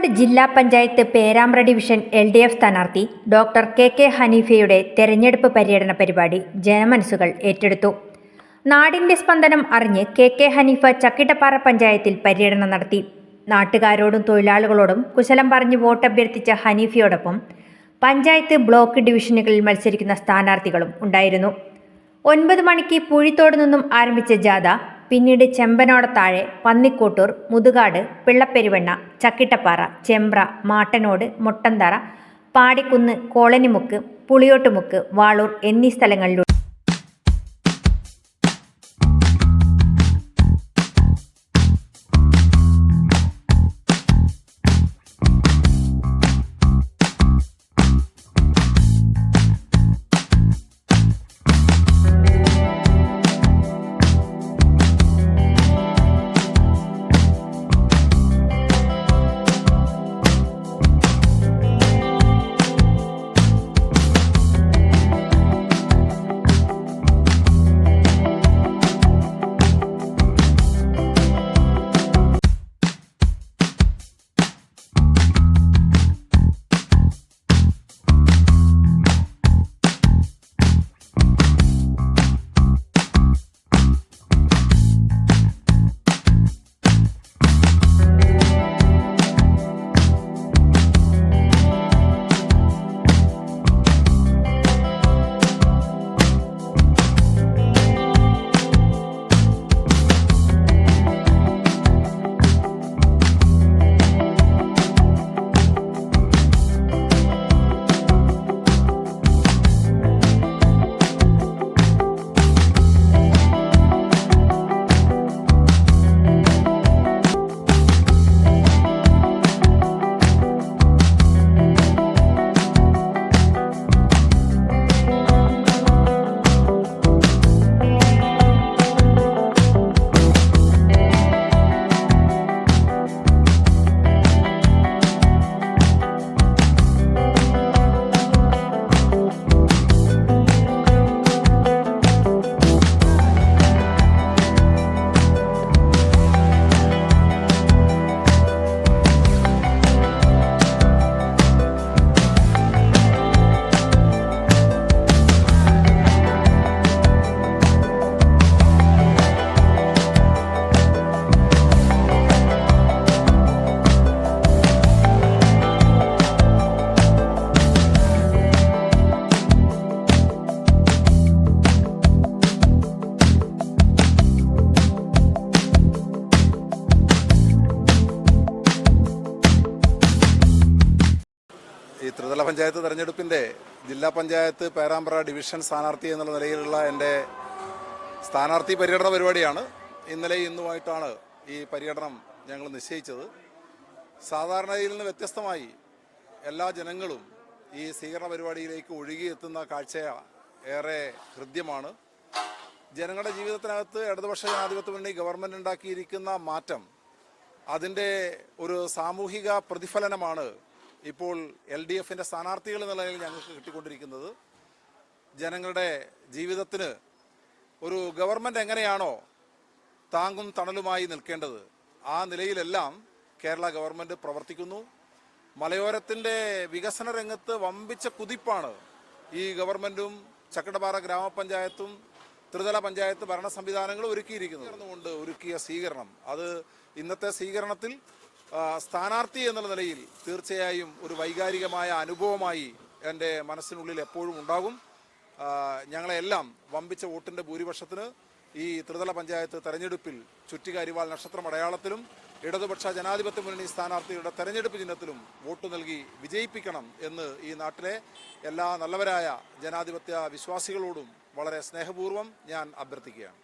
കോഴിക്കോട് ജില്ലാ panchayat Perambra division L D F സ്ഥാനാർത്ഥി doctor K K ഹനീഫയുടെ തെരഞ്ഞെടുപ്പ് പര്യടന പരിപാടി ജനമനസ്സുകൾ ഏറ്റെടുത്തു. നാടിന്റെ സ്പന്ദനം അറിഞ്ഞ് കെ കെ ഹനീഫ ചക്കിട്ടപ്പാറ പഞ്ചായത്തിൽ പര്യടനം നടത്തി. നാട്ടുകാരോടും തൊഴിലാളികളോടും കുശലം പറഞ്ഞ് വോട്ടഭ്യർത്ഥിച്ച ഹനീഫയോടൊപ്പം പഞ്ചായത്ത് ബ്ലോക്ക് ഡിവിഷനുകളിൽ മത്സരിക്കുന്ന സ്ഥാനാർത്ഥികളും ഉണ്ടായിരുന്നു. ഒൻപത് മണിക്ക് പുഴിത്തോട് നിന്നും ആരംഭിച്ച ജാഥ പിന്നീട് ചെമ്പനോട താഴെ പന്നിക്കോട്ടൂർ മുതുകാട് പിള്ളപ്പെരുവെണ്ണ ചക്കിട്ടപ്പാറ ചെമ്പ്ര മാട്ടനോട് മൊട്ടന്തറ പാടിക്കുന്ന് കോളനിമുക്ക് പുളിയോട്ടുമുക്ക് വാളൂർ എന്നീ സ്ഥലങ്ങളിലൂടെ ത്രിതല പഞ്ചായത്ത് തെരഞ്ഞെടുപ്പിന്റെ ജില്ലാ പഞ്ചായത്ത് പേരാമ്പ്ര ഡിവിഷൻ സ്ഥാനാർത്ഥി എന്നുള്ള നിലയിലുള്ള എന്റെ സ്ഥാനാർത്ഥി പര്യടന പരിപാടിയാണ്. ഇന്നലെ ഇന്നുമായിട്ടാണ് ഈ പര്യടനം ഞങ്ങൾ നിശ്ചയിച്ചത്. സാധാരണയിൽ നിന്ന് വ്യത്യസ്തമായി എല്ലാ ജനങ്ങളും ഈ സ്വീകരണ പരിപാടിയിലേക്ക് ഒഴുകിയെത്തുന്ന കാഴ്ച ഏറെ ഹൃദ്യമാണ്. ജനങ്ങളുടെ ജീവിതത്തിനകത്ത് ഇടതുപക്ഷ ജനാധിപത്യ മുന്നണി ഗവൺമെന്റ് ഉണ്ടാക്കിയിരിക്കുന്ന മാറ്റം അതിന്റെ ഒരു സാമൂഹിക പ്രതിഫലനമാണ് ഇപ്പോൾ എൽ ഡി എഫിന്റെ സ്ഥാനാർത്ഥികൾ എന്നുള്ള നിലയിൽ ഞങ്ങൾക്ക് കിട്ടിക്കൊണ്ടിരിക്കുന്നത് ജനങ്ങളുടെ ജീവിതത്തിന് ഒരു ഗവൺമെന്റ് എങ്ങനെയാണോ താങ്ങും തണലുമായി നിൽക്കേണ്ടത് ആ നിലയിലെല്ലാം കേരള ഗവൺമെന്റ് പ്രവർത്തിക്കുന്നു. മലയോരത്തിന്റെ വികസന രംഗത്ത് വമ്പിച്ച കുതിപ്പാണ് ഈ ഗവൺമെന്റും ചക്കടപാറ ഗ്രാമപഞ്ചായത്തും ത്രിതല പഞ്ചായത്ത് ഭരണ സംവിധാനങ്ങൾ ഒരുക്കിയിരിക്കുന്നത്. കൊണ്ട് ഒരുക്കിയ സ്വീകരണം. അത് ഇന്നത്തെ സ്വീകരണത്തിൽ സ്ഥാനാർത്ഥി എന്നുള്ള നിലയിൽ തീർച്ചയായും ഒരു വൈകാരികമായ അനുഭവമായി എന്റെ മനസ്സിനുള്ളിൽ എപ്പോഴും ഉണ്ടാകും. ഞങ്ങളെല്ലാം വമ്പിച്ച വോട്ടിന്റെ ഭൂരിപക്ഷത്തിന് ഈ ത്രിതല പഞ്ചായത്ത് തെരഞ്ഞെടുപ്പിൽ ചുറ്റികാരിവാൾ നക്ഷത്രം അടയാളത്തിലും ഇടതുപക്ഷ ജനാധിപത്യ മുന്നണി സ്ഥാനാർത്ഥിയുടെ തെരഞ്ഞെടുപ്പ് ചിഹ്നത്തിലും വോട്ട് നൽകി വിജയിപ്പിക്കണം എന്ന് ഈ നാട്ടിലെ എല്ലാ നല്ലവരായ ജനാധിപത്യ വിശ്വാസികളോടും വളരെ സ്നേഹപൂർവം ഞാൻ അഭ്യർത്ഥിക്കുകയാണ്.